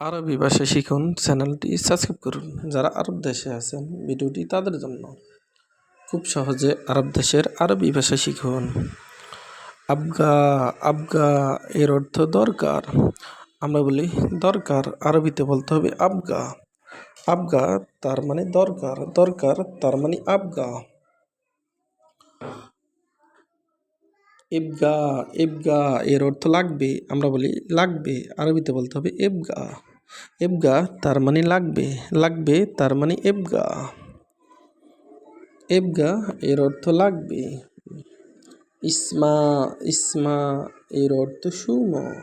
আরবি ভাষা শিখুন, চ্যানেলটি সাবস্ক্রাইব করুন। যারা আরব দেশে আছেন, ভিডিওটি তাদের জন্য খুব সহজে আরব দেশের আরবি ভাষা শিখুন। আবগা আবগা এর অর্থ দরকার। আমরা বলি দরকার, আরবিতে বলতে হবে আবগা। আবগা তার মানে দরকার দরকার তার মানে আবগা। ইবগা ইবগা এর অর্থ লাগবে, আমরা বলি লাগবে, আরবিতে বলতে হবে এবগা এবগা তার মানে লাগবে লাগবে তার মানে এবগা এবগা এর অর্থ লাগবে। ইসমা ইসমা এর অর্থ শুনো।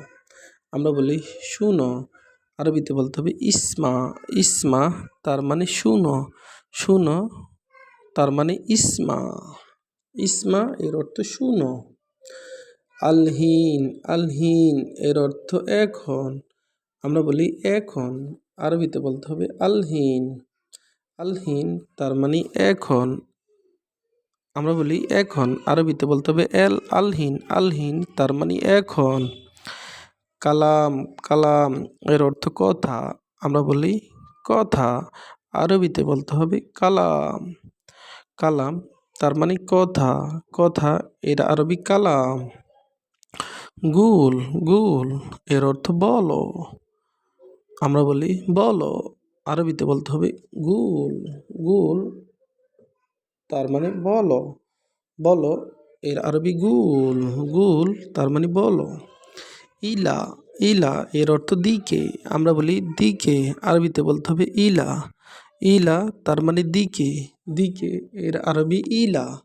আমরা বলি শুনো, আরবিতে বলতে হবে ইসমা। ইসমা তার মানে শুনো শুনো তার মানে ইসমা। ইসমা এর অর্থ শুনো। আলহিন আলহিন এর অর্থ এখন। আমরা বলি এখন, আরবিতে বলতে হবে আলহিন। আলহিন তার মানে এখন। আমরা বলি এখন, আরবিতে বলতে হবে এল, আলহিন। আলহিন তার মানে এখন। কালাম কালাম এর অর্থ কথা। আমরা বলি কথা। আরবিতে বলতে হবে কালাম। কালাম তার মানে কথা। কথা এর আরবি কালাম। গুল গুল, এর অর্থ বলো। আমরা বলি, বলো। আরবিতে বলতে হবে, গুল গুল, তার মানে বলো। বলো, এর আরবি গুল গুল, তার মানে বলো। ইলা ইলা, এর অর্থ দিকে। আমরা বলি দিকে, আরবিতে বলতে হবে ইলা। ইলা, তার মানে দিকে দিকে, এর আরবি ইলা।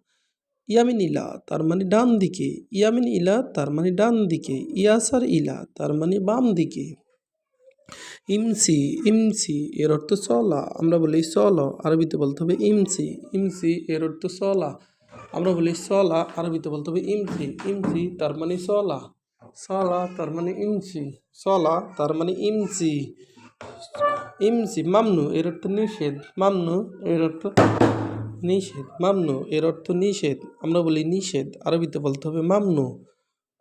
ইয়ামিন ইলা, তার মানে ডান দিকে। ইয়ামিন ইলা, তার মানে ডান দিকে। ইয়াসার ইলা, তার মানে বাম দিকে। ইমসি ইমসি এর অর্থ চলা আমরা বলি চলো আরবিতে বলতে হবে ইমসি। ইমসি এর অর্থ চলা আমরা বলি চলা আরবিতে বলতে হবে ইমসি। ইমসি, তার মানে চলা চলা তার মানে ইমসি। চলা তার মানে ইমসি। ইমসি, মামনু এর অর্থ নিষেধ। মামনু এর অর্থ নিষেধ, মামনু, এর অর্থ নিষেধ। আমরা বলি নিষেধ, আরবিতে বলতে হবে মামনু।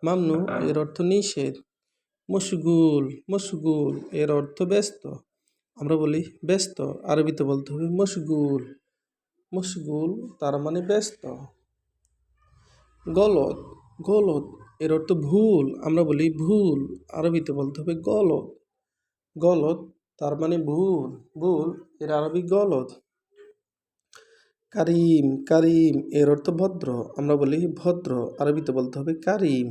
মামনু, এর অর্থ নিষেধ। মশগুল মশগুল, এর অর্থ ব্যস্ত। আমরা বলি ব্যস্ত, আরবিতে বলতে হবে মশগুল। মশগুল, তার মানে ব্যস্ত। গলত গলত এর অর্থ ভুল। আমরা বলি ভুল, আরবিতে বলতে হবে গলত গলত তার মানে ভুল ভুল, এর আরবি গলত কারিম কারিম, এর অর্থ ভদ্র। আমরা বলি ভদ্র, আরবিতে বলতে হবে কারিম।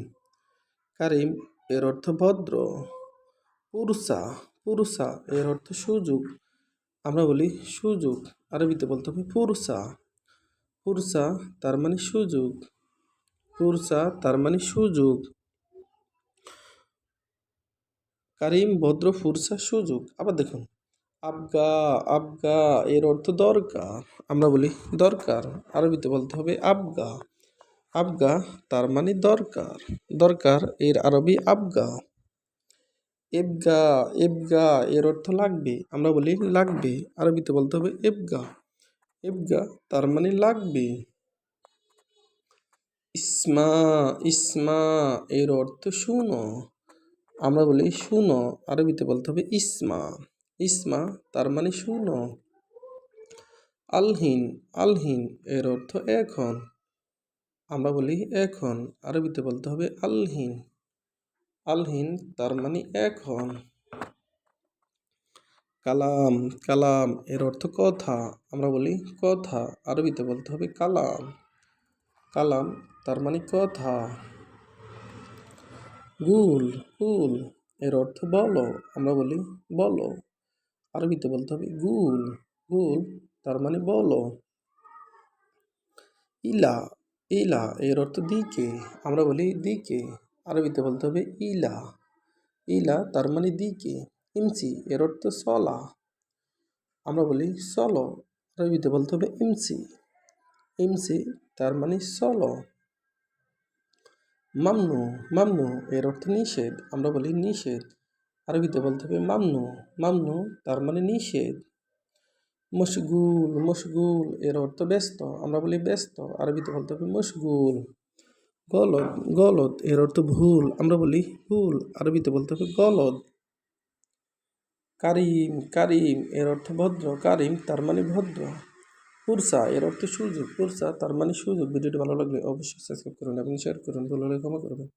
কারিম, এর অর্থ ভদ্র। পুরুষা পুরুষা, এর অর্থ সুযোগ। আমরা বলি সুযোগ, আরবিতে বলতে হবে পুরুষা। পুরুষা, তার মানে সুযোগ। পুরুষা, তার মানে সুযোগ। কারিম, ভদ্র ফুরসা সুযোগ। আবার দেখুন আবগা আবগা এর অর্থ দরকার আমরা বলি দরকার। আরবিতে বলতে হবে আবগা। আবগা তার মানে দরকার। দরকার এর আরবি আবগা। এবগা এবগা এর অর্থ লাগবে। আমরা বলি লাগবে। আরবিতে বলতে হবে এবগা এবগা তার মানে লাগবে। ইসমা ইসমা এর অর্থ শুনো। আমরা বলি শুনো। আরবিতে বলতে হবে ইসমা। ইসমা, তার মানে শুনো আলহিন আলহিন এর অর্থ এখন। আমরা বলি এখন। আরবিতে বলতে হবে আলহিন। আলহিন, তার মানে এখন। কালাম কালাম এর অর্থ কথা। আমরা বলি কথা। আরবিতে বলতে হবে কালাম। কালাম, তার মানে কথা। গুল গুল এর অর্থ বলো। আমরা বলি বলো। আরবিতে বলতে হবে। গুল গুল, তার মানে বলো। ইলা ইলা, এর অর্থ দিকে, আমরা বলি দিকে। আরবিতে বলতে হবে ইলা ইলা, তার মানে দিকে। ইমসি, এর অর্থ চলা আমরা বলি চলো আরবিতে বলতে হবে ইমসি ইমসি, তার মানে চলো মামনু মামনু, এর অর্থ নিষেধ, আমরা বলি নিষেধ। আরবিতে বলতে হবে মামনু। মামনু তার মানে নিষেধ। মশগুল মশগুল এর অর্থ ব্যস্ত। আমরা বলি ব্যস্ত আরবিতে বলতে হবে মশগুল। গলদ গলদ এর অর্থ ভুল। আমরা বলি ভুল আরবিতে বলতে হবে গলদ। কারিম কারিম এর অর্থ ভদ্র। কারিম তার মানে ভদ্র। পুরসা এর অর্থ সুযোগ। পুরসা তার মানে সুযোগ। ভিডিওটি ভালো লাগলে অবশ্যই সাবস্ক্রাইব করুন এবং শেয়ার করুন। ভালো লাগলে ক্ষমা করবেন।